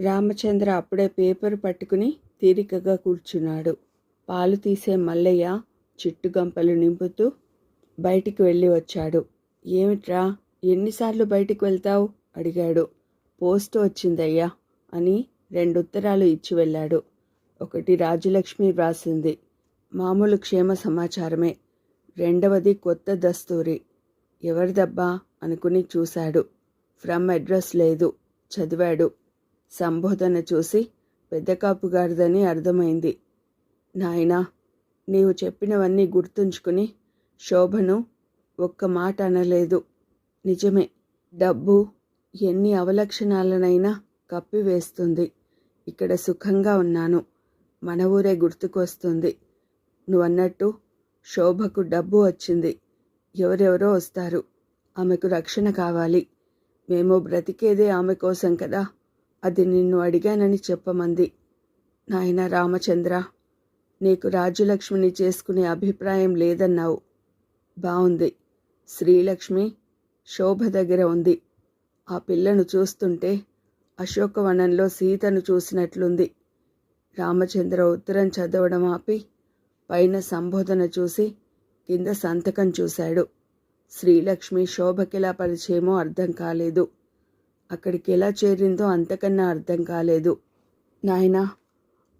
రామచంద్ర అప్పుడే పేపర్ పట్టుకుని తీరికగా కూర్చున్నాడు. పాలు తీసే మల్లయ్య చిట్టుగంపలు నింపుతూ బయటికి వెళ్ళి వచ్చాడు. ఏమిట్రా ఎన్నిసార్లు బయటికి వెళ్తావు? అడిగాడు. పోస్ట్ వచ్చిందయ్యా అని రెండు ఉత్తరాలు ఇచ్చి వెళ్ళాడు. ఒకటి రాజలక్ష్మి వ్రాసింది. మామూలు క్షేమ సమాచారమే. రెండవది కొత్త దస్తూరి. ఎవరిదబ్బా? అనుకుని చూశాడు. ఫ్రమ్ అడ్రస్ లేదు. చదివాడు. సంబోధన చూసి పెద్దకాపుగారిదని అర్థమైంది. నాయనా నీవు చెప్పినవన్నీ గుర్తుంచుకుని శోభను ఒక్క మాట అనలేదు. నిజమే డబ్బు ఎన్ని అవలక్షణాలనైనా కప్పివేస్తుంది. ఇక్కడ సుఖంగా ఉన్నాను. మన ఊరే గుర్తుకొస్తుంది. నువ్వన్నట్టు శోభకు డబ్బు వచ్చింది. ఎవరెవరో వస్తారు. ఆమెకు రక్షణ కావాలి. మేము బ్రతికేదే ఆమె కోసం కదా అది నిన్ను అడిగానని చెప్పమంది. నాయన రామచంద్ర నీకు రాజ్యలక్ష్మిని చేసుకునే అభిప్రాయం లేదన్నావు. బావుంది. శ్రీలక్ష్మి శోభ దగ్గర ఉంది. ఆ పిల్లను చూస్తుంటే అశోకవనంలో సీతను చూసినట్లుంది. రామచంద్ర ఉత్తరం చదవడం ఆపి పైన సంబోధన చూసి కింద సంతకం చూశాడు. శ్రీలక్ష్మి శోభకెలా పరిచయమో అర్థం కాలేదు. అక్కడికి ఎలా చేరిందో అంతకన్నా అర్థం కాలేదు. నాయనా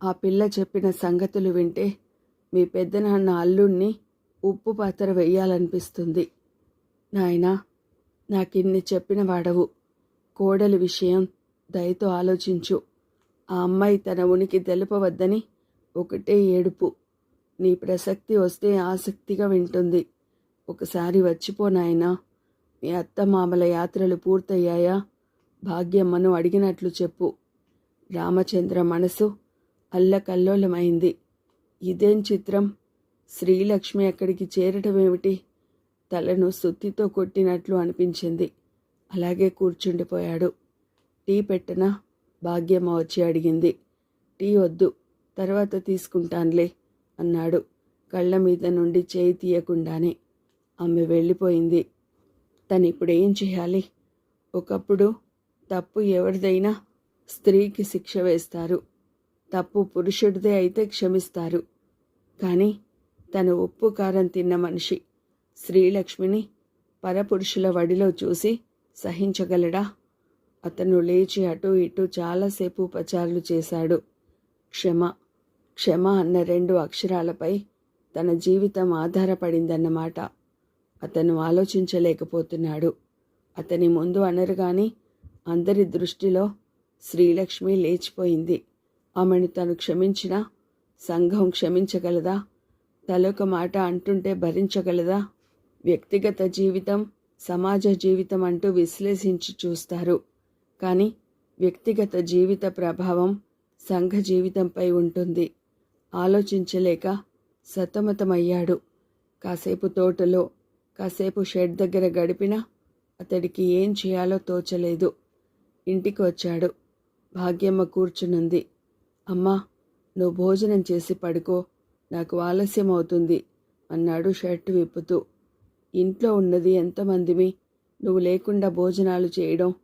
ఆ పిల్ల చెప్పిన సంగతులు వింటే మీ పెద్దనాన్న అల్లుణ్ణి ఉప్పు పాత్ర వెయ్యాలనిపిస్తుంది. నాయనా నాకిన్ని చెప్పిన వాడవు. కోడలి విషయం దయతో ఆలోచించు. ఆ అమ్మాయి తన ఉనికి తెలుపవద్దని ఒకటే ఏడుపు. నీ ప్రసక్తి వస్తే ఆసక్తిగా వింటుంది. ఒకసారి వచ్చిపో నాయనా. మీ అత్తమామల యాత్రలు పూర్తయ్యాయా? భాగ్యమ్మను అడిగినట్లు చెప్పు. రామచంద్ర మనసు అల్లకల్లోలమైంది. ఇదేం చిత్రం? శ్రీలక్ష్మి అక్కడికి చేరటమేమిటి? తలను సుత్తితో కొట్టినట్లు అనిపించింది. అలాగే కూర్చుండిపోయాడు. టీ పెట్టనా? భాగ్యమ్మ వచ్చి అడిగింది. టీ వద్దు తర్వాత తీసుకుంటానులే అన్నాడు కళ్ళ మీద నుండి చేయి తీయకుండానే. ఆమె వెళ్ళిపోయింది. తను ఇప్పుడు ఏం చేయాలి? ఒకప్పుడు తప్పు ఎవరిదైనా స్త్రీకి శిక్ష వేస్తారు. తప్పు పురుషుడిదే అయితే క్షమిస్తారు. కానీ తను ఉప్పు కారం తిన్న మనిషి. శ్రీలక్ష్మిని పరపురుషుల వడిలో చూసి సహించగలడా? అతను లేచి అటు ఇటు చాలాసేపు ఉపచారాలు చేశాడు. క్షమ క్షమ అన్న రెండు అక్షరాలపై తన జీవితం ఆధారపడిందన్నమాట. అతను ఆలోచించలేకపోతున్నాడు. అతని ముందు అనరుగాని అందరి దృష్టిలో శ్రీలక్ష్మి లేచిపోయింది. ఆమెను తను క్షమించినా సంఘం క్షమించగలదా? తలొక మాట అంటుంటే భరించగలదా? వ్యక్తిగత జీవితం సమాజ జీవితం అంటూ విశ్లేషించి చూస్తారు. కానీ వ్యక్తిగత జీవిత ప్రభావం సంఘ జీవితంపై ఉంటుంది. ఆలోచించలేక సతమతమయ్యాడు. కాసేపు తోటలో కాసేపు షెడ్ దగ్గర గడిపినా అతడికి ఏం చేయాలో తోచలేదు. ఇంటికి వచ్చాడు భాగ్యమ్మ కూర్చునుంది. అమ్మా నువ్వు భోజనం చేసి పడుకో. నాకు ఆలస్యం అవుతుంది అన్నాడు షర్ట్ విప్పుతూ. ఇంట్లో ఉన్నది ఎంతమందిమి? నువ్వు లేకుండా భోజనాలు చేయడం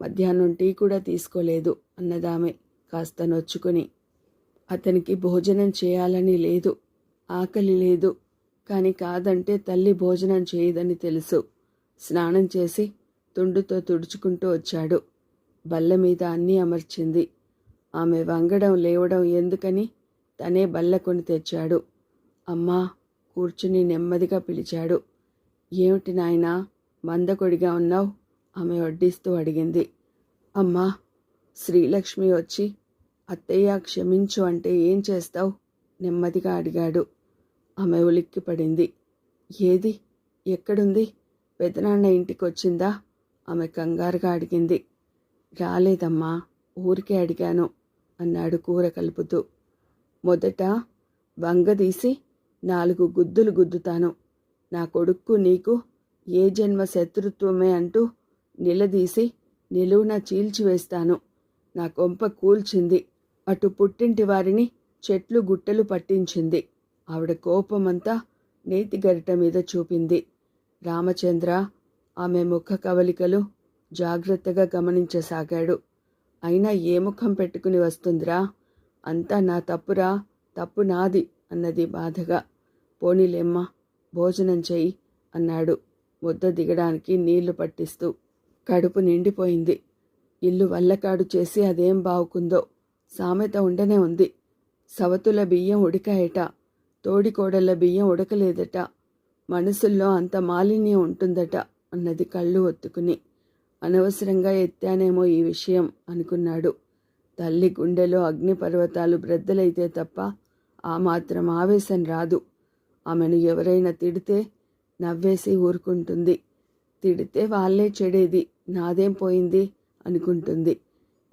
మధ్యాహ్నం టీ కూడా తీసుకోలేదు అన్నదామె కాస్త నొచ్చుకుని. అతనికి భోజనం చేయాలని లేదు ఆకలి లేదు. కానీ కాదంటే తల్లి భోజనం చేయదని తెలుసు. స్నానం చేసి తుండుతో తుడుచుకుంటూ వచ్చాడు. బల్ల మీద అన్నీ అమర్చింది. ఆమె వంగడం లేవడం ఎందుకని తనే బల్ల కొని తెచ్చాడు. అమ్మా కూర్చుని నెమ్మదిగా పిలిచాడు. ఏమిటి నాయనా మందకొడిగా ఉన్నావు? ఆమె వడ్డిస్తూ అడిగింది. అమ్మా శ్రీలక్ష్మి వచ్చి అత్తయ్య క్షమించు అంటే ఏం చేస్తావు? నెమ్మదిగా అడిగాడు. ఆమె ఉలిక్కిపడింది ఏది? ఎక్కడుంది? పెదనాన్న ఇంటికి వచ్చిందా ఆమె కంగారుగా అడిగింది. రాలేదమ్మా ఊరికే అడిగాను అన్నాడు కూర కలుపుతూ. మొదట వంగదీసి నాలుగు గుద్దులు గుద్దుతాను. నా కొడుక్కు నీకు ఏ జన్మ శత్రుత్వమే అంటూ నిలదీసి నిలువున చీల్చివేస్తాను నా కొంప కూల్చింది. అటు పుట్టింటి వారిని చెట్లు గుట్టలు పట్టించింది. ఆవిడ కోపమంతా నేతి గరిట మీద చూపింది. రామచంద్ర ఆమె ముఖ కవలికలు జాగ్రత్తగా గమనించసాగాడు. అయినా ఏ ముఖం పెట్టుకుని వస్తుందిరా? అంతా నా తప్పురా? తప్పు నాది అన్నది బాధగా. పోనీలేమ్మా భోజనం చెయ్యి అన్నాడు ముద్ద దిగడానికి నీళ్ళు పట్టిస్తూ. కడుపు నిండిపోయింది. ఇల్లు వల్లకాడు చేసి అదేం బావుకుందో. సామెత ఉండనే ఉంది. సవతుల బియ్యం ఉడికాయట. తోడికోడళ్ళ బియ్యం ఉడకలేదట. మనసుల్లో అంత మాలిన్యం ఉంటుందట అన్నది కళ్ళు ఒత్తుకుని. అనవసరంగా ఎత్తానేమో ఈ విషయం అనుకున్నాడు. తల్లి గుండెలో అగ్నిపర్వతాలు బ్రద్దలైతే తప్ప ఆ మాత్రం ఆవేశం రాదు. ఆమెను ఎవరైనా తిడితే నవ్వేసి ఊరుకుంటుంది. తిడితే వాళ్ళే చెడేది నాదేం పోయింది అనుకుంటుంది.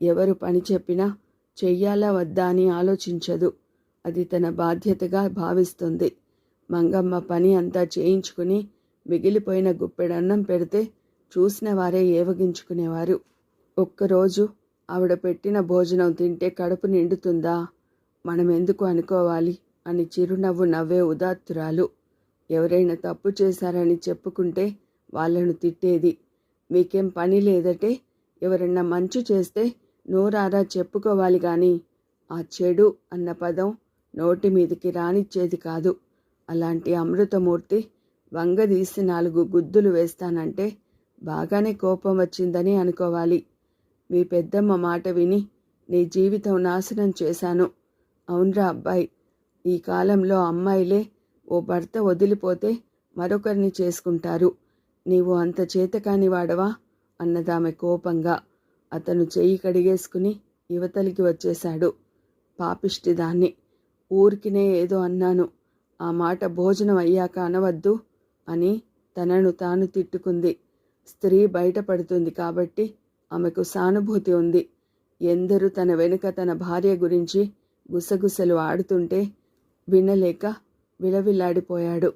ఎవరు పని చెప్పినా చెయ్యాలా వద్దా అని ఆలోచించదు. అది తన బాధ్యతగా భావిస్తుంది. మంగమ్మ పని అంతా చేయించుకుని మిగిలిపోయిన గుప్పెడన్నం పెడితే చూసిన వారే ఏవగించుకునేవారు. ఒక్కరోజు ఆవిడ పెట్టిన భోజనం తింటే కడుపు నిండుతుందా? మనం ఎందుకు అనుకోవాలి? అని చిరునవ్వు నవ్వే ఉదాత్తురాలు. ఎవరైనా తప్పు చేశారని చెప్పుకుంటే వాళ్ళను తిట్టేది. మీకేం పని లేదటే ఎవరన్నా మంచు చేస్తే నోరారా చెప్పుకోవాలి గాని ఆ చెడు అన్న పదం నోటి మీదకి రానిచ్చేది కాదు. అలాంటి అమృతమూర్తి వంగదీసి నాలుగు గుద్దులు వేస్తానంటే బాగానే కోపం వచ్చిందని అనుకోవాలి. మీ పెద్దమ్మ మాట విని నీ జీవితం నాశనం చేశాను. అవునరా అబ్బాయి ఈ కాలంలో అమ్మాయిలే ఓ భర్త వదిలిపోతే మరొకరిని చేసుకుంటారు. నీవు అంత చేతకాని వాడవా? అన్నదామె కోపంగా అతను చెయ్యి కడిగేసుకుని యువతలికి వచ్చేశాడు. పాపిష్టిదాన్ని ఊరికినే ఏదో అన్నాను. ఆ మాట భోజనం అయ్యాక అనవద్దు అని తనను తాను తిట్టుకుంది. స్త్రీ బయటపడుతుంది కాబట్టి ఆమెకు సానుభూతి ఉంది. ఎందరూ తన వెనుక తన భార్య గురించి గుసగుసలు ఆడుతుంటే వినలేక విలవిల్లాడిపోయాడు.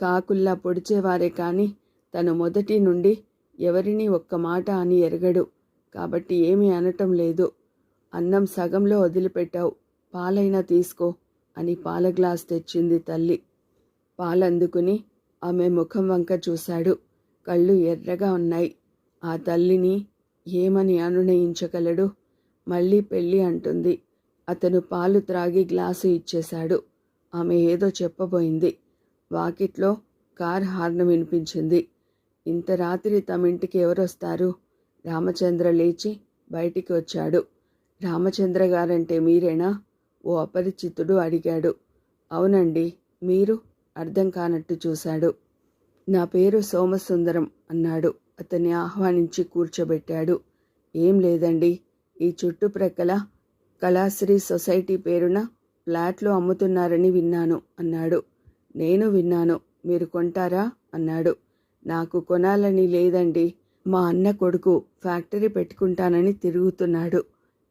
కాకుల్లా పొడిచేవారే కాని తను మొదటి నుండి ఎవరినీ ఒక్క మాట అని ఎరగడు. కాబట్టి ఏమీ అనటం లేదు. అన్నం సగంలో వదిలిపెట్టావు. పాలైనా తీసుకో అని పాల గ్లాస్ తెచ్చింది తల్లి. పాలందుకుని ఆమె ముఖం వంక చూశాడు. కళ్ళు ఎర్రగా ఉన్నాయి. ఆ తల్లిని ఏమని అనునయించగలడు? మళ్ళీ పెళ్ళి అంటుంది. అతను పాలు త్రాగి గ్లాసు ఇచ్చేశాడు. ఆమె ఏదో చెప్పబోయింది. వాకిట్లో కార్ హార్న్ వినిపించింది. ఇంత రాత్రి తమింటికి ఎవరొస్తారు? రామచంద్ర లేచి బయటికి వచ్చాడు. రామచంద్ర గారంటే మీరేనా? ఓ అపరిచితుడు అడిగాడు. అవునండి మీరు అర్థం కానట్టు చూశాడు. నా పేరు సోమసుందరం అన్నాడు. అతన్ని ఆహ్వానించి కూర్చోబెట్టాడు. ఏం లేదండి. ఈ చుట్టుప్రక్కల కళాశ్రీ సొసైటీ పేరున ఫ్లాట్లు అమ్ముతున్నారని విన్నాను అన్నాడు. నేను విన్నాను. మీరు కొంటారా? అన్నాడు. నాకు కొనాలని లేదండి. మా అన్న కొడుకు ఫ్యాక్టరీ పెట్టుకుంటానని తిరుగుతున్నాడు.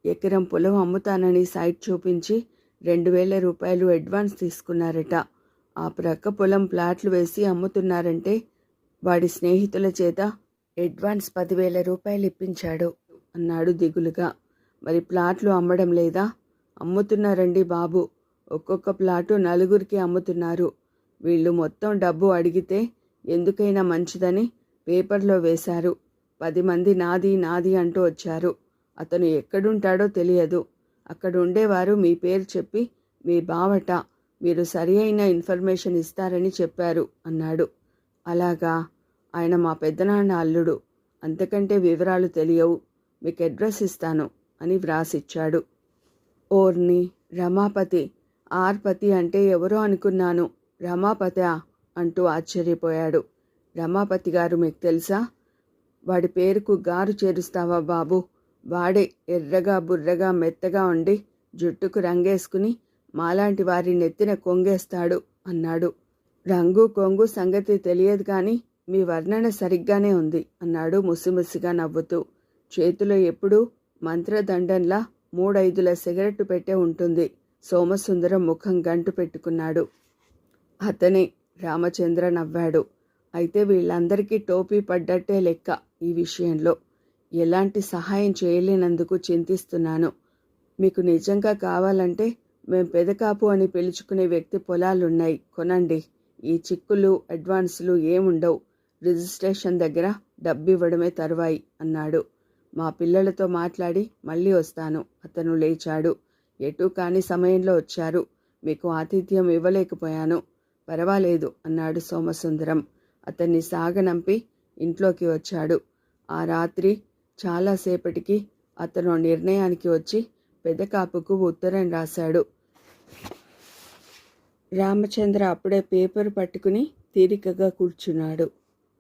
ఎకరం పొలం అమ్ముతానని సైట్ చూపించి రెండు వేల రూపాయలు అడ్వాన్స్ తీసుకున్నారట. ఆ ప్రక్క పొలం ప్లాట్లు వేసి అమ్ముతున్నారంటే వాడి స్నేహితుల చేత అడ్వాన్స్ పదివేల రూపాయలు ఇప్పించాడు అన్నాడు దిగులుగా. మరి ప్లాట్లు అమ్మడం లేదా? అమ్ముతున్నారండి బాబు. ఒక్కొక్క ప్లాటు నలుగురికి అమ్ముతున్నారు. వీళ్ళు మొత్తం డబ్బు అడిగితే ఎందుకైనా మంచిదని పేపర్లో వేశారు. పది మంది నాది నాది అంటూ వచ్చారు. అతను ఎక్కడుంటాడో తెలియదు. అక్కడ ఉండేవారు మీ పేరు చెప్పి మీ బావట మీరు సరి అయిన ఇన్ఫర్మేషన్ ఇస్తారని చెప్పారు అన్నాడు. అలాగా? ఆయన మా పెద్దనాన్న అల్లుడు. అంతకంటే వివరాలు తెలియవు. మీకు అడ్రస్ ఇస్తాను అని వ్రాసిచ్చాడు. ఓర్ని రమాపతి. ఆర్పతి అంటే ఎవరో అనుకున్నాను. రమాపతి అంటూ ఆశ్చర్యపోయాడు. రమాపతి గారు మీకు తెలుసా? వాడి పేరుకు గారు చేరుస్తావా బాబు? వాడే ఎర్రగా బుర్రగా మెత్తగా ఉండి జుట్టుకు రంగేసుకుని మాలాంటి వారి నెత్తిన కొంగేస్తాడు అన్నాడు. రంగు కొంగు సంగతి తెలియదు కానీ మీ వర్ణన సరిగ్గానే ఉంది అన్నాడు ముసిముసిగా నవ్వుతూ. చేతిలో ఎప్పుడూ మంత్రదండంలా మూడైదుల సిగరెట్టు పెట్టే ఉంటుంది. సోమసుందరం ముఖం గంటు పెట్టుకున్నాడు. అతనే రామచంద్ర నవ్వాడు. అయితే వీళ్ళందరికీ టోపీ పడ్డట్టే లెక్క ఈ విషయంలో. ఎలాంటి సహాయం చేయలేనందుకు చింతిస్తున్నాను. మీకు నిజంగా కావాలంటే మేం పెదకాపు అని పిలుచుకునే వ్యక్తి పొలాలున్నాయి. కొనండి ఈ చిక్కులు అడ్వాన్సులు ఏముండవు. రిజిస్ట్రేషన్ దగ్గర డబ్బివ్వడమే తరువాయి అన్నాడు. మా పిల్లలతో మాట్లాడి మళ్ళీ వస్తాను. అతను లేచాడు. ఎటు కాని సమయంలో వచ్చారు. మీకు ఆతిథ్యం ఇవ్వలేకపోయాను. పర్వాలేదు అన్నాడు సోమసుందరం. అతన్ని సాగనంపి ఇంట్లోకి వచ్చాడు. ఆ రాత్రి చాలాసేపటికి అతను నిర్ణయానికి వచ్చి పెదకాపుకు ఉత్తరం రాశాడు. రామచంద్ర అప్పుడే పేపర్ పట్టుకుని తీరికగా కూర్చున్నాడు.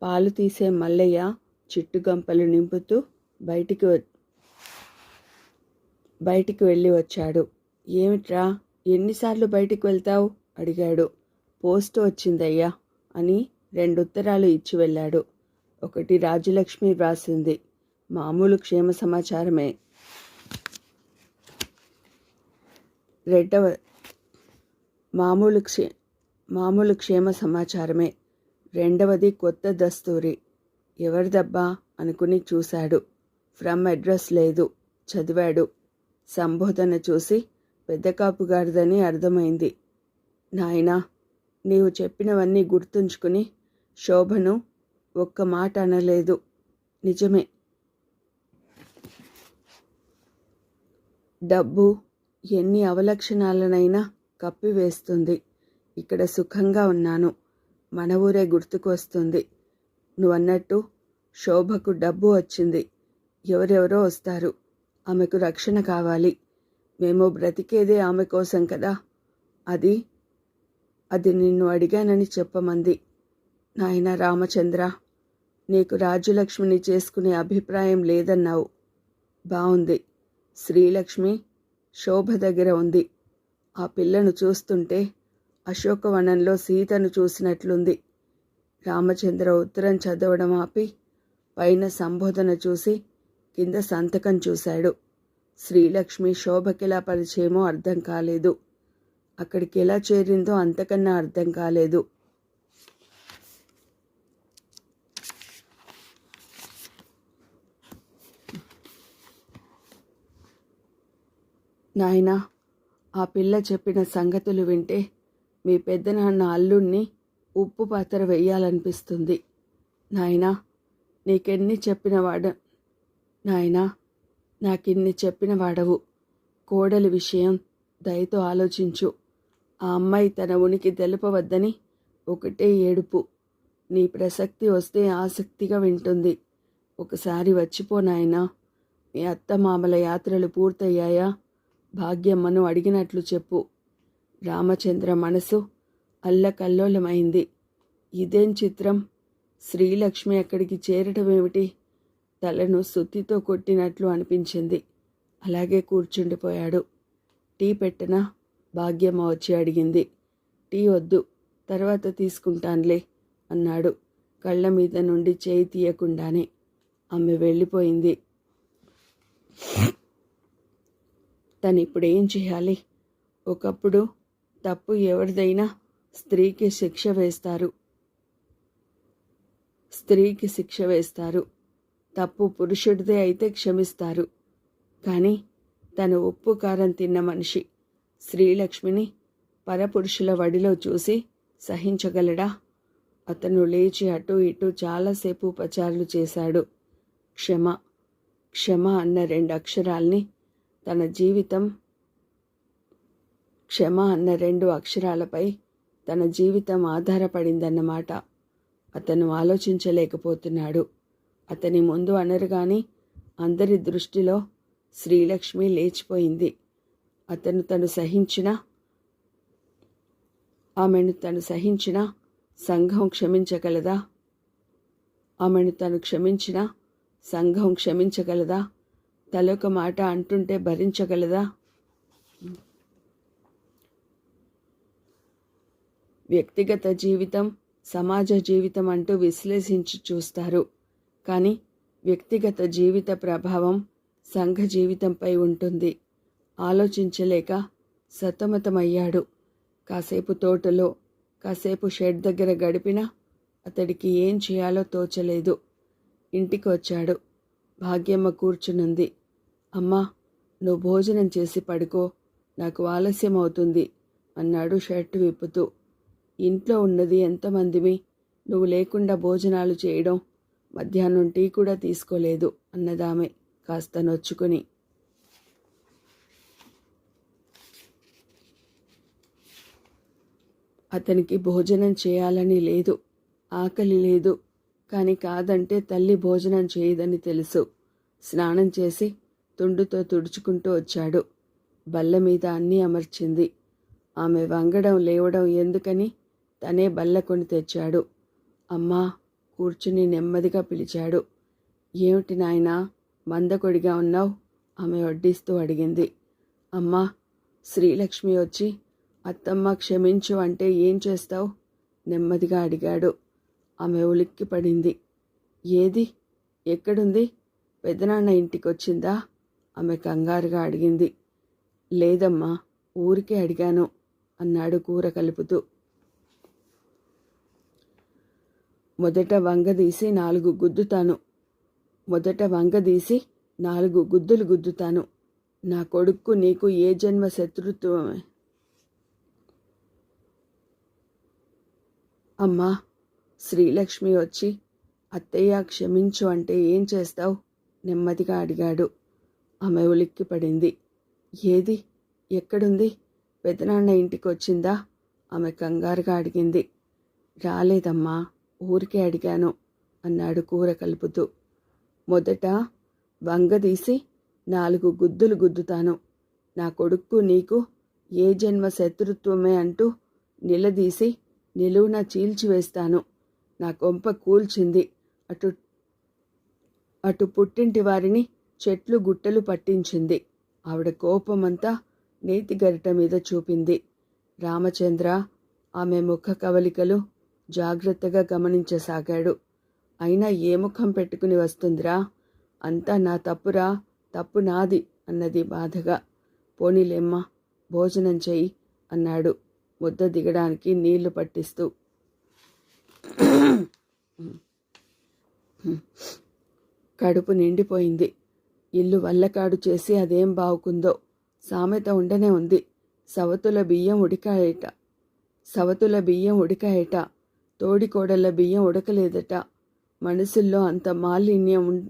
పాలు తీసే మల్లయ్య చిట్టుగంపలు నింపుతూ బయటికి బయటికి వెళ్ళి వచ్చాడు. ఏమిట్రా ఎన్నిసార్లు బయటికి వెళ్తావు? అడిగాడు. పోస్ట్ వచ్చిందయ్యా అని రెండు ఉత్తరాలు ఇచ్చి వెళ్ళాడు. ఒకటి రాజలక్ష్మి వ్రాసింది. మామూలు క్షేమ సమాచారమే. రెండవ మామూలు క్షే మామూలు క్షేమ సమాచారమే. రెండవది కొత్త దస్తూరి. ఎవరిదబ్బా? అనుకుని చూశాడు. ఫ్రమ్ అడ్రస్ లేదు. చదివాడు. సంబోధన చూసి పెద్ద కాపుగారిదని అర్థమైంది. నాయనా నీవు చెప్పినవన్నీ గుర్తుంచుకుని శోభను ఒక్క మాట అనలేదు. నిజమే. డబ్బు ఎన్ని అవలక్షణాలనైనా కప్పివేస్తుంది ఇక్కడ సుఖంగా ఉన్నాను. మన ఊరే గుర్తుకు వస్తుంది. నువ్వన్నట్టు శోభకు డబ్బు వచ్చింది. ఎవరెవరో వస్తారు. ఆమెకు రక్షణ కావాలి. మేము బ్రతికేదే ఆమె కోసం కదా. అది అది నిన్ను అడిగానని చెప్పమంది. నాయన రామచంద్ర నీకు రాజ్యలక్ష్మిని చేసుకునే అభిప్రాయం లేదన్నావు. బావుంది. శ్రీలక్ష్మి శోభ దగ్గర ఉంది. ఆ పిల్లను చూస్తుంటే అశోకవనంలో సీతను చూసినట్లుంది. రామచంద్ర ఉత్తరం చదవడం ఆపి పైన సంబోధన చూసి కింద సంతకం చూశాడు. శ్రీలక్ష్మి శోభకెలా పరిచయమో అర్థం కాలేదు. అక్కడికి ఎలా చేరిందో అంతకన్నా అర్థం కాలేదు. నాయనా ఆ పిల్ల చెప్పిన సంగతులు వింటే మీ పెద్దనాన్న అల్లుణ్ణి ఉప్పు పాత్ర వెయ్యాలనిపిస్తుంది నాయనా నీకెన్ని చెప్పిన వాడ నాయనా నాకిన్ని చెప్పిన వాడవు. కోడలి విషయం దయతో ఆలోచించు. ఆ అమ్మాయి తన ఉనికి తెలుపవద్దని ఒకటే ఏడుపు. నీ ప్రసక్తి వస్తే ఆసక్తిగా వింటుంది. ఒకసారి వచ్చిపో నాయనా. మీ అత్తమామల యాత్రలు పూర్తయ్యాయా? భాగ్యమ్మను అడిగినట్లు చెప్పు. రామచంద్ర మనసు అల్లకల్లోలమైంది. ఇదేం చిత్రం? శ్రీలక్ష్మి అక్కడికి చేరటమేమిటి? తలను సుత్తితో కొట్టినట్లు అనిపించింది. అలాగే కూర్చుండిపోయాడు. టీ పెట్టనా? భాగ్యమ్మ వచ్చి అడిగింది. టీ వద్దు తర్వాత తీసుకుంటానులే అన్నాడు కళ్ళ మీద నుండి చేయి తీయకుండానే. ఆమె వెళ్ళిపోయింది. తను ఇప్పుడు ఏం చేయాలి? ఒకప్పుడు తప్పు ఎవరిదైనా స్త్రీకి శిక్ష వేస్తారు. స్త్రీకి శిక్ష వేస్తారు. తప్పు పురుషుడిదే అయితే క్షమిస్తారు. కానీ తను ఉప్పు కారం తిన్న మనిషి శ్రీలక్ష్మిని పరపురుషుల వడిలో చూసి సహించగలడా? అతను లేచి అటు ఇటు చాలాసేపు ఉపచారాలు చేశాడు. క్షమ క్షమ అన్న రెండు అక్షరాల్ని తన జీవితం క్షమ అన్న రెండు అక్షరాలపై తన జీవితం ఆధారపడిందన్నమాట. అతను ఆలోచించలేకపోతున్నాడు. అతని ముందు అనరుగాని అందరి దృష్టిలో శ్రీలక్ష్మి లేచిపోయింది. అతను తను సహించిన ఆమెను తను సహించిన సంఘం క్షమించగలదా? ఆమెను తను క్షమించిన సంఘం క్షమించగలదా? తలొక మాట అంటుంటే భరించగలదా? వ్యక్తిగత జీవితం సమాజ జీవితం అంటూ విశ్లేషించి చూస్తారు. కానీ వ్యక్తిగత జీవిత ప్రభావం సంఘ జీవితంపై ఉంటుంది. ఆలోచించలేక సతమతమయ్యాడు. కాసేపు తోటలో కాసేపు షెడ్ దగ్గర గడిపినా అతడికి ఏం చేయాలో తోచలేదు. ఇంటికి వచ్చాడు భాగ్యమ్మ కూర్చునుంది. అమ్మా నువ్వు భోజనం చేసి పడుకో నాకు ఆలస్యం అవుతుంది అన్నాడు షర్ట్ విప్పుతూ. ఇంట్లో ఉన్నది ఎంతమందిమి? నువ్వు లేకుండా భోజనాలు చేయడం మధ్యాహ్నం టీ కూడా తీసుకోలేదు అన్నదామె కాస్త నొచ్చుకుని. అతనికి భోజనం చేయాలని లేదు ఆకలి లేదు కానీ కాదంటే తల్లి భోజనం చేయదని తెలుసు. స్నానం చేసి తుండుతో తుడుచుకుంటూ వచ్చాడు. బల్ల మీద అన్నీ అమర్చింది. ఆమె వంగడం లేవడం ఎందుకని తనే బల్ల కొని తెచ్చాడు. అమ్మా! కూర్చుని నెమ్మదిగా పిలిచాడు. ఏమిటి నాయనా మందకొడిగా ఉన్నావు? ఆమె వడ్డిస్తూ అడిగింది. అమ్మా! శ్రీలక్ష్మి వచ్చి అత్తమ్మ క్షమించు అంటే ఏం చేస్తావు? నెమ్మదిగా అడిగాడు. ఆమె ఉలిక్కి పడింది ఏది? ఎక్కడుంది? పెదనాన్న ఇంటికి వచ్చిందా ఆమె కంగారుగా అడిగింది. లేదమ్మా ఊరికే అడిగాను అన్నాడు కూర కలుపుతూ. మొదట వంగదీసి నాలుగు గుద్దుతాను. మొదట వంగదీసి నాలుగు గుద్దులు గుద్దుతాను. నా కొడుక్కు నీకు ఏ జన్మ శత్రుత్వమే? అమ్మా శ్రీలక్ష్మి వచ్చి అత్తయ్య క్షమించు అంటే ఏం చేస్తావు? నెమ్మదిగా అడిగాడు. ఆమె ఉలిక్కి పడింది. ఏది? ఎక్కడుంది? పెదనాన్న ఇంటికి వచ్చిందా? ఆమె కంగారుగా అడిగింది. రాలేదమ్మా ఊరికే అడిగాను అన్నాడు కూర కలుపుతూ. మొదట వంగదీసి నాలుగు గుద్దులు గుద్దుతాను. నా కొడుక్కు నీకు ఏ జన్మ శత్రుత్వమే అంటూ నిలదీసి నిలువున చీల్చివేస్తాను నా కొంప కూల్చింది. అటు అటు పుట్టింటి వారిని చెట్లు గుట్టలు పట్టించింది. ఆవిడ కోపమంతా నేతి గరిట మీద చూపింది. రామచంద్ర ఆమె ముఖ కవలికలు జాగ్రత్తగా గమనించసాగాడు. అయినా ఏ ముఖం పెట్టుకుని వస్తుందిరా? అంతా నా తప్పురా తప్పు నాది అన్నది బాధగా. పోనీలేమ్మా భోజనం చెయ్యి అన్నాడు ముద్ద దిగడానికి నీళ్ళు పట్టిస్తూ. కడుపు నిండిపోయింది. ఇల్లు వల్లకాడు చేసి అదేం బావుకుందో. సామెత ఉండనే ఉంది. సవతుల బియ్యం ఉడికాయట. సవతుల బియ్యం ఉడికాయట. తోడికోడల బియ్యం ఉడకలేదట. మనసుల్లో అంత మాలిన్యం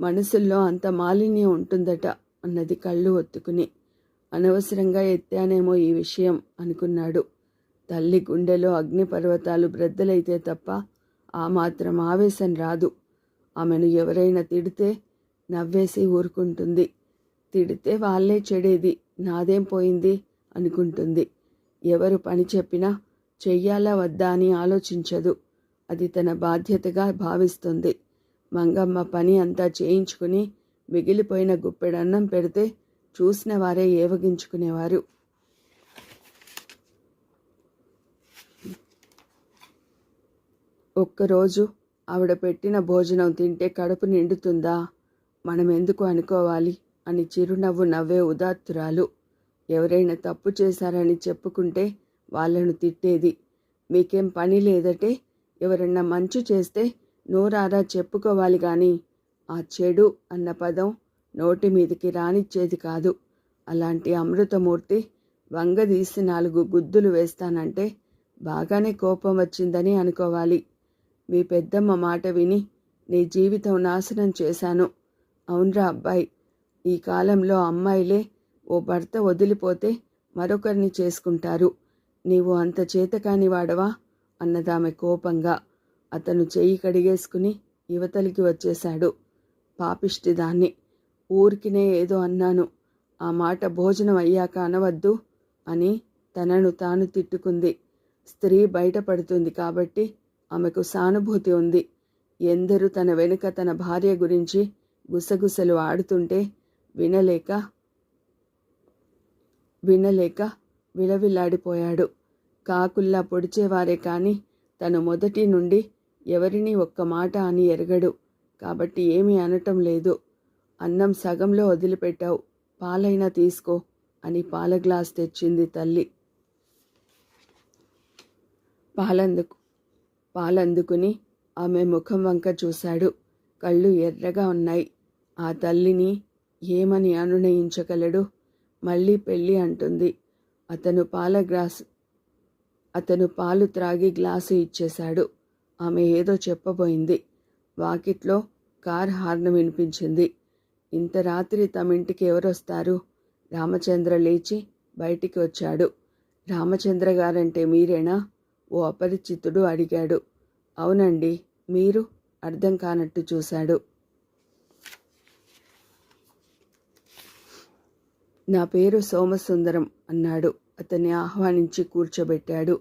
మనసుల్లో అంత మాలిన్యం ఉంటుందట అన్నది కళ్ళు ఒత్తుకుని. అనవసరంగా ఎత్తానేమో ఈ విషయం అనుకున్నాడు. తల్లి గుండెలో అగ్నిపర్వతాలు బ్రద్దలైతే తప్ప ఆ మాత్రం ఆవేశం రాదు. ఆమెను ఎవరైనా తిడితే నవ్వేసి ఊరుకుంటుంది. తిడితే వాళ్ళే చెడేది నాదేం పోయింది? అనుకుంటుంది. ఎవరు పని చెప్పినా చెయ్యాలా వద్దా అని ఆలోచించదు. అది తన బాధ్యతగా భావిస్తుంది. మంగమ్మ పని అంతా చేయించుకుని మిగిలిపోయిన గుప్పెడన్నం పెడితే చూసిన వారే ఏవగించుకునేవారు. ఒక్కరోజు ఆవిడ పెట్టిన భోజనం తింటే కడుపు నిండుతుందా? మనం ఎందుకు అనుకోవాలి? అని చిరునవ్వు నవ్వే ఉదాత్తురాలు. ఎవరైనా తప్పు చేశారని చెప్పుకుంటే వాళ్ళను తిట్టేది. మీకేం పని లేదటే ఎవరన్నా మంచు చేస్తే నోరారా చెప్పుకోవాలి కానీ ఆ చెడు అన్న పదం నోటి మీదకి రానిచ్చేది కాదు. అలాంటి అమృతమూర్తి వంగదీసి నాలుగు గుద్దులు వేస్తానంటే బాగానే కోపం వచ్చిందని అనుకోవాలి. మీ పెద్దమ్మ మాట విని నీ జీవితం నాశనం చేశాను. అవునరా అబ్బాయి. ఈ కాలంలో అమ్మాయిలే ఓ భర్త వదిలిపోతే మరొకరిని చేసుకుంటారు. నీవు అంత చేతకాని వాడవా అన్నదామె కోపంగా అతను చెయ్యి కడిగేసుకుని యువతలికి వచ్చేశాడు. పాపిష్టిదాన్ని ఊరికినే ఏదో అన్నాను. ఆ మాట భోజనం అయ్యాక అనవద్దు అని తనను తాను తిట్టుకుంది. స్త్రీ బయటపడుతుంది కాబట్టి ఆమెకు సానుభూతి ఉంది. ఎందరూ తన వెనుక తన భార్య గురించి గుసగుసలు ఆడుతుంటే వినలేక వినలేక విలవిల్లాడిపోయాడు. కాకుల్లా పొడిచేవారే కాని తను మొదటి నుండి ఎవరినీ ఒక్క మాట అని ఎరగడు. కాబట్టి ఏమీ అనటం లేదు. అన్నం సగంలో వదిలిపెట్టావు. పాలైనా తీసుకో అని పాల గ్లాస్ తెచ్చింది తల్లి. పాలందుకు పాలందుకుని ఆమె ముఖం వంక చూశాడు. కళ్ళు ఎర్రగా ఉన్నాయి. ఆ తల్లిని ఏమని అనునయించగలడు? మళ్ళీ పెళ్ళి అంటుంది. అతను పాల గ్లాసు అతను పాలు త్రాగి గ్లాసు ఇచ్చేశాడు. ఆమె ఏదో చెప్పబోయింది. వాకిట్లో కార్ హార్న్ వినిపించింది. ఇంత రాత్రి తమింటికి ఎవరొస్తారు? రామచంద్ర లేచి బయటికి వచ్చాడు. రామచంద్ర గారంటే మీరేనా? ఓ అపరిచితుడు అడిగాడు. అవునండి మీరు అర్థం కానట్టు చూశాడు. నా పేరు సోమసుందరం అన్నాడు. అతన్ని ఆహ్వానించి కూర్చోబెట్టాడు.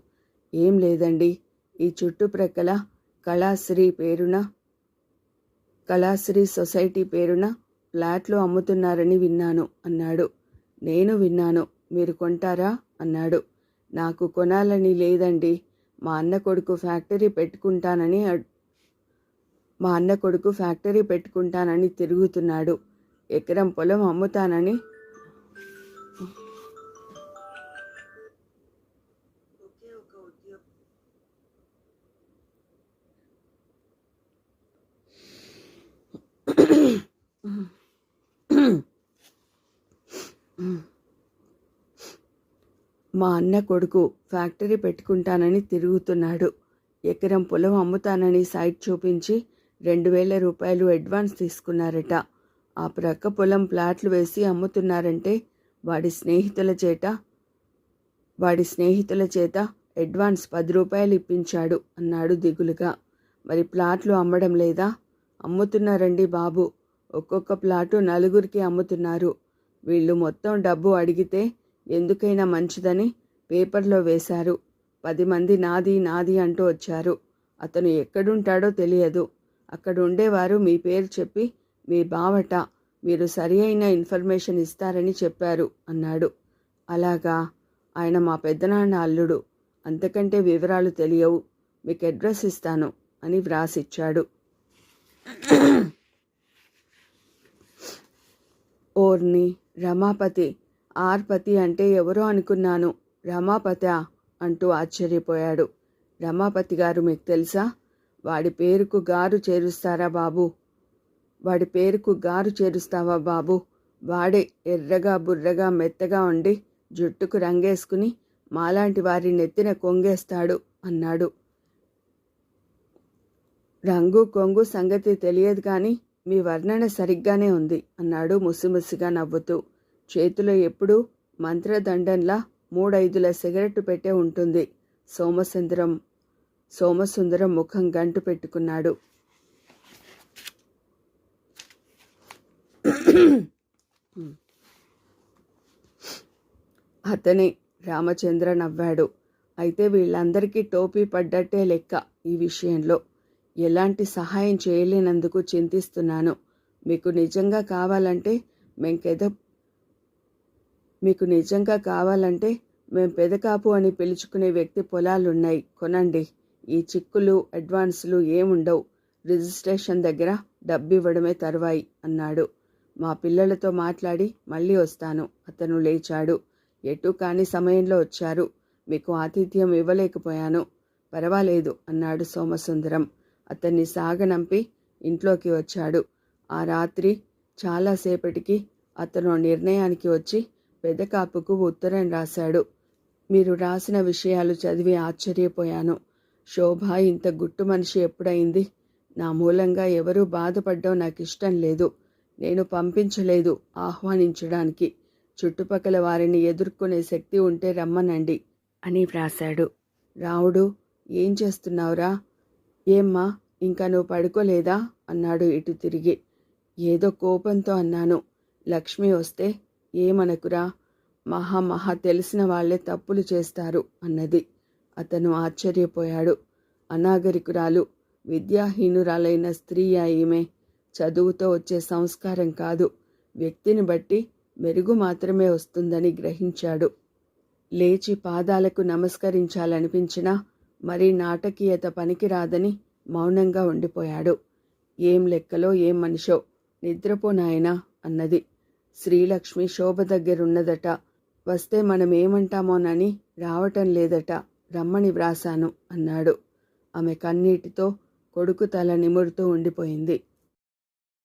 ఏం లేదండి. ఈ చుట్టుప్రక్కల కళాశ్రీ పేరున కళాశ్రీ సొసైటీ పేరున ఫ్లాట్లు అమ్ముతున్నారని విన్నాను అన్నాడు. నేను విన్నాను. మీరు కొంటారా? అన్నాడు. నాకు కొనాలని లేదండి. మా అన్న కొడుకు ఫ్యాక్టరీ పెట్టుకుంటానని మా అన్న కొడుకు ఫ్యాక్టరీ పెట్టుకుంటానని తిరుగుతున్నాడు. ఎకరం పొలం అమ్ముతానని మా అన్న కొడుకు ఫ్యాక్టరీ పెట్టుకుంటానని తిరుగుతున్నాడు. ఎకరం పొలం అమ్ముతానని సైట్ చూపించి రెండు వేల రూపాయలు అడ్వాన్స్ తీసుకున్నారట. ఆ ప్రక్క పొలం ప్లాట్లు వేసి అమ్ముతున్నారంటే వాడి స్నేహితుల చేట వాడి స్నేహితుల చేత అడ్వాన్స్ పది రూపాయలు ఇప్పించాడు అన్నాడు దిగులుగా. మరి ప్లాట్లు అమ్మడం లేదా? అమ్ముతున్నారండి బాబు. ఒక్కొక్క ప్లాటు నలుగురికి అమ్ముతున్నారు. వీళ్ళు మొత్తం డబ్బు అడిగితే ఎందుకైనా మంచిదని పేపర్లో వేశారు. పది మంది నాది నాది అంటూ వచ్చారు. అతను ఎక్కడుంటాడో తెలియదు. అక్కడ ఉండేవారు మీ పేరు చెప్పి మీ బావట మీరు సరి అయిన ఇన్ఫర్మేషన్ ఇస్తారని చెప్పారు అన్నాడు. అలాగా? ఆయన మా పెద్దనాన్న అల్లుడు. అంతకంటే వివరాలు తెలియవు. మీకు అడ్రస్ ఇస్తాను అని వ్రాసిచ్చాడు. ఓర్ని రమాపతి ఆర్పతి అంటే ఎవరో అనుకున్నాను. రమాపతి అంటూ ఆశ్చర్యపోయాడు. రమాపతి గారు మీకు తెలుసా? వాడి పేరుకు గారు చేరుస్తారా బాబు? వాడి పేరుకు గారు చేరుస్తావా బాబు? వాడే ఎర్రగా బుర్రగా మెత్తగా ఉండి జుట్టుకు రంగేసుకుని మాలాంటి వారి నెత్తిన కొంగేస్తాడు అన్నాడు. రంగు కొంగు సంగతి తెలియదు కానీ మీ వర్ణన సరిగ్గానే ఉంది అన్నాడు ముసిముసిగా నవ్వుతూ. చేతిలో ఎప్పుడూ మంత్రదండంలా మూడైదుల సిగరెట్టు పెట్టే ఉంటుంది. సోమసుందరం సోమసుందరం ముఖం గంటు పెట్టుకున్నాడు. అతనే రామచంద్ర నవ్వాడు. అయితే వీళ్ళందరికీ టోపీ పడ్డట్టే లెక్క ఈ విషయంలో. ఎలాంటి సహాయం చేయలేనందుకు చింతిస్తున్నాను. మీకు నిజంగా కావాలంటే మేం పెద మీకు నిజంగా కావాలంటే మేం పెదకాపు అని పిలుచుకునే వ్యక్తి పొలాలున్నాయి. కొనండి ఈ చిక్కులు అడ్వాన్సులు ఏముండవు. రిజిస్ట్రేషన్ దగ్గర డబ్బు ఇవ్వడమే అన్నాడు. మా పిల్లలతో మాట్లాడి మళ్ళీ వస్తాను. అతను లేచాడు. ఎటు కాని సమయంలో వచ్చారు. మీకు ఆతిథ్యం ఇవ్వలేకపోయాను. పర్వాలేదు అన్నాడు సోమసుందరం. అతన్ని సాగనంపి ఇంట్లోకి వచ్చాడు. ఆ రాత్రి చాలాసేపటికి అతను నిర్ణయానికి వచ్చి పెదకాపుకు ఉత్తరం రాశాడు. మీరు రాసిన విషయాలు చదివి ఆశ్చర్యపోయాను. శోభ ఇంత గుట్టు మనిషి ఎప్పుడైంది? నా మూలంగా ఎవరూ బాధపడ్డం నాకు ఇష్టం లేదు. నేను పంపించలేదు ఆహ్వానించడానికి. చుట్టుపక్కల వారిని ఎదుర్కొనే శక్తి ఉంటే రమ్మనండి అని వ్రాశాడు. రావుడు ఏం చేస్తున్నావురా? ఏమ్మా ఇంకా నువ్వు పడుకోలేదా? అన్నాడు ఇటు తిరిగి. ఏదో కోపంతో అన్నాను. లక్ష్మి వస్తే ఏమనకురా? మహా మహా తెలిసిన వాళ్ళే తప్పులు చేస్తారు అన్నది. అతను ఆశ్చర్యపోయాడు. అనాగరికురాలు విద్యాహీనురాలైన స్త్రీ ఈమె. చదువుతో వచ్చే సంస్కారం కాదు. వ్యక్తిని బట్టి మెరుగు మాత్రమే వస్తుందని గ్రహించాడు. లేచి పాదాలకు నమస్కరించాలనిపించినా మరీ నాటకీయత పనికిరాదని మౌనంగా ఉండిపోయాడు. ఏం లెక్కలో ఏం మనిషో నిద్రపో నాయనా అన్నది. శ్రీలక్ష్మి శోభ దగ్గరున్నదట. వస్తే మనం ఏమంటామోనని రావటం లేదట. రమ్మని వ్రాసాను అన్నాడు. ఆమె కన్నీటితో కొడుకు తల నిమురుతూ ఉండిపోయింది.